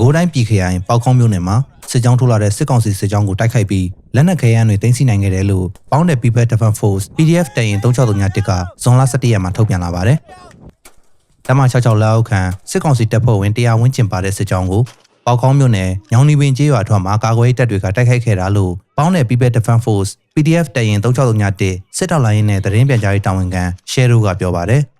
ကိုးတိုင်းပြည်ခရိုင်ပေါက်ခေါင်းမြို့နယ်မှာစစ်ကြောင်းထိုးလာတဲ့စစ်ကောင်စီစစ်ကြောင်းကိုတိုက်ခိုက်ပြီးလက်နက်ခဲယမ်းတွေတင်စီနိုင်ခဲ့တယ်လို့ပေါင်းတဲ့ People Defense Force PDF တရင်3631ကဇွန်လ17ရက်မှာထုတ်ပြန်လာပါတယ်။တမ66လက်အောက်ခံစစ်ကောင်စီတပ်ဖွဲ့ဝင်တရားဝန်းကျင်ပါတဲ့စစ်ကြောင်းကိုပေါက်ခေါင်းမြို့နယ်ညောင်နီပင်ကျေးရွာထွန်းမှာကာကွယ်ရေးတပ်တွေကတိုက်ခိုက်ခဲ့တာလို့ပေါင်းတဲ့ People Defense Force PDF တရင်3631စစ်တောက်လိုင်းနဲ့သတင်းပြန်ကြားရေးတာဝန်ခံ Share ကပြောပါတယ်။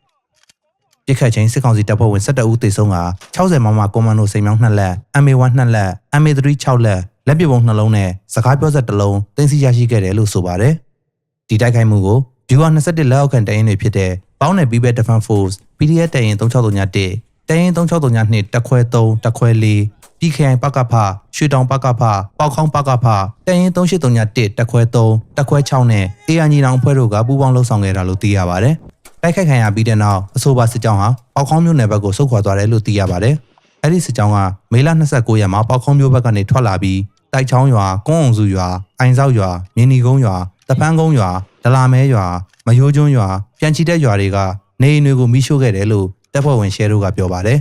ပြစ်ခတ်ချင်းစစ်ကောင်စီတပ်ဖွဲ့ဝင်12ဦးသေဆုံးက60မမကွန်မန်ဒိုစိန်မြောင်း2လက် MA1 2လက် MA3 6လက်လက်ပစ်ပုံ2လုံးနဲ့စကားပြောဆက်1လုံးတင်စီရရှိခဲ့တယ်လို့ဆိုပါတယ်။ဒီတိုက်ခိုက်မှုကို Viewer 21လက်အောက်ခံတရင်တွေဖြစ်တဲ့ပေါင်းနယ် People Defense Force PDF တရင်3631တရင်3632တက်ခွဲ3တက်ခွဲ4ပြည်ခိုင်ပကဖရွှေတောင်ပကဖပေါက်ခေါင်းပကဖတရင်3831တက်ခွဲ3တက်ခွဲ6နဲ့အေရညီတောင်အဖွဲ့တို့ကပူးပေါင်းလှုပ်ဆောင်ခဲ့တာလို့သိရပါတယ်။ တိုက်ခိုက်ခံရပြီးတဲ့နောက်အဆိုပါစစ်ကြောင်းဟာပေါက်ခေါင်းမြို့နယ်ဘက်ကိုဆုတ်ခွာသွားတယ်လို့သိရပါတယ်။အဲ့ဒီစစ်ကြောင်းကမေလ29ရက်မှာပေါက်ခေါင်းမြို့ဘက်ကနေထွက်လာပြီးတိုက်ချောင်းရွာ၊ကုန်းအောင်စုရွာ၊အိုင်ဆောက်ရွာ၊မြင်းနီကုန်းရွာ၊တပန်းကုန်းရွာ၊ဒလာမဲရွာ၊မယိုးကျွန်းရွာ၊ပြန်ချီတက်ရွာတွေကနေအိမ်တွေကိုမိရှို့ခဲ့တယ်လို့တပ်ဖွဲ့ဝင်ရှဲတို့ကပြောပါတယ်